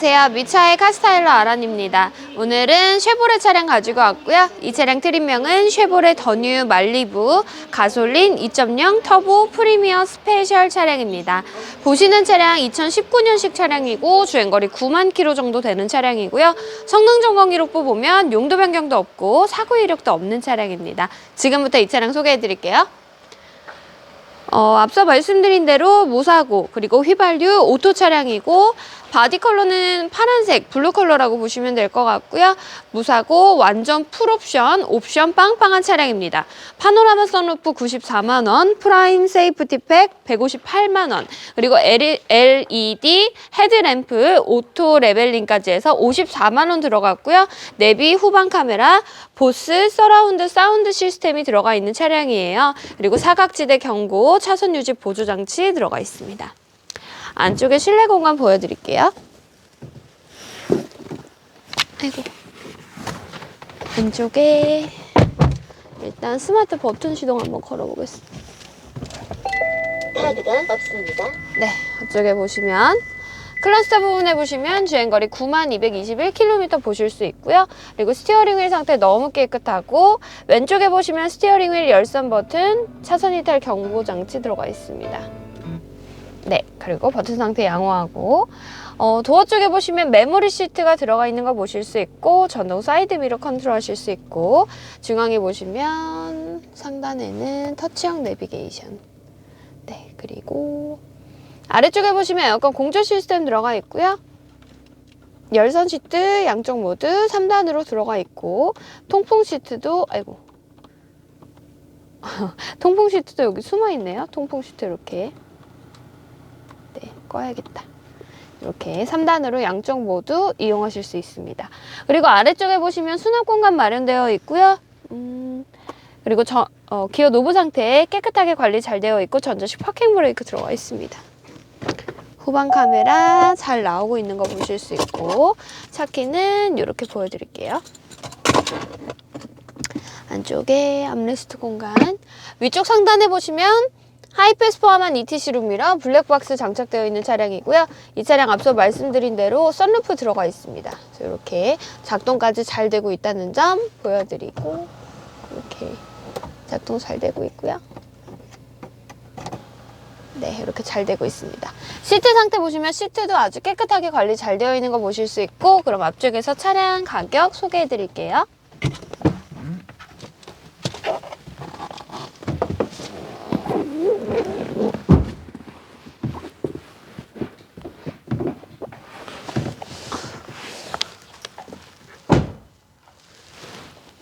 안녕하세요. 미차의 카스타일러 아란입니다. 오늘은 쉐보레 차량 가지고 왔고요. 이 차량 트림명은 쉐보레 더뉴 말리부 가솔린 2.0 터보 프리미어 스페셜 차량입니다. 보시는 차량 2019년식 차량이고 주행거리 9만 킬로 정도 되는 차량이고요. 성능 점검 기록부 보면 용도 변경도 없고 사고 이력도 없는 차량입니다. 지금부터 이 차량 소개해 드릴게요. 어, 앞서 말씀드린 대로 무사고 그리고 휘발유 오토 차량이고 바디 컬러는 파란색 블루 컬러라고 보시면 될 것 같고요. 무사고 완전 풀옵션 옵션 빵빵한 차량입니다. 파노라마 선루프 94만 원, 프라임 세이프티 팩 158만 원, 그리고 LED 헤드램프 오토 레벨링까지 해서 54만 원 들어갔고요. 내비 후방 카메라, 보스 서라운드 사운드 시스템이 들어가 있는 차량이에요. 그리고 사각지대 경고, 차선 유지 보조 장치 들어가 있습니다. 안쪽에 실내 공간 보여드릴게요. 아이고. 왼쪽에 일단 스마트 버튼 시동 한번 걸어보겠습니다. 카드가 없습니다. 네, 앞쪽에 보시면 클러스터 부분에 보시면 주행거리 9221km 보실 수 있고요. 그리고 스티어링 휠 상태 너무 깨끗하고 왼쪽에 보시면 스티어링 휠 열선 버튼, 차선 이탈 경보 장치 들어가 있습니다. 네, 그리고 버튼 상태 양호하고 어, 도어 쪽에 보시면 메모리 시트가 들어가 있는 거 보실 수 있고 전동 사이드 미러 컨트롤 하실 수 있고 중앙에 보시면 상단에는 터치형 내비게이션 네, 그리고 아래쪽에 보시면 에어컨 공조 시스템 들어가 있고요. 열선 시트 양쪽 모두 3단으로 들어가 있고 통풍 시트도 아이고 통풍 시트도 여기 숨어 있네요. 통풍 시트 이렇게 네, 꺼야겠다. 이렇게 3단으로 양쪽 모두 이용하실 수 있습니다. 그리고 아래쪽에 보시면 수납 공간 마련되어 있고요. 음, 그리고 저, 어, 기어 노브 상태 깨끗하게 관리 잘 되어 있고 전자식 파킹 브레이크 들어가 있습니다. 후방 카메라 잘 나오고 있는 거 보실 수 있고 차키는 이렇게 보여드릴게요. 안쪽에 암레스트 공간 위쪽 상단에 보시면 하이패스 포함한 ETC 룸미러 블랙박스 장착되어 있는 차량이고요. 이 차량 앞서 말씀드린 대로 썬루프 들어가 있습니다. 이렇게 작동까지 잘 되고 있다는 점 보여드리고 이렇게 작동 잘 되고 있고요. 네, 이렇게 잘 되고 있습니다. 시트 상태 보시면 시트도 아주 깨끗하게 관리 잘 되어 있는 거 보실 수 있고 그럼 앞쪽에서 차량 가격 소개해 드릴게요.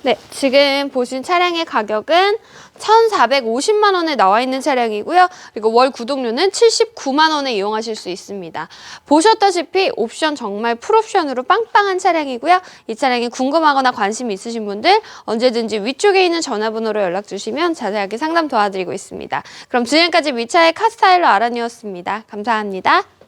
네, 지금 보신 차량의 가격은 1,450만 원에 나와 있는 차량이고요. 그리고 월 구독료는 79만 원에 이용하실 수 있습니다. 보셨다시피 옵션 정말 풀옵션으로 빵빵한 차량이고요. 이 차량이 궁금하거나 관심 있으신 분들 언제든지 위쪽에 있는 전화번호로 연락 주시면 자세하게 상담 도와드리고 있습니다. 그럼 지금까지 미차의 카스타일러 아란이었습니다. 감사합니다.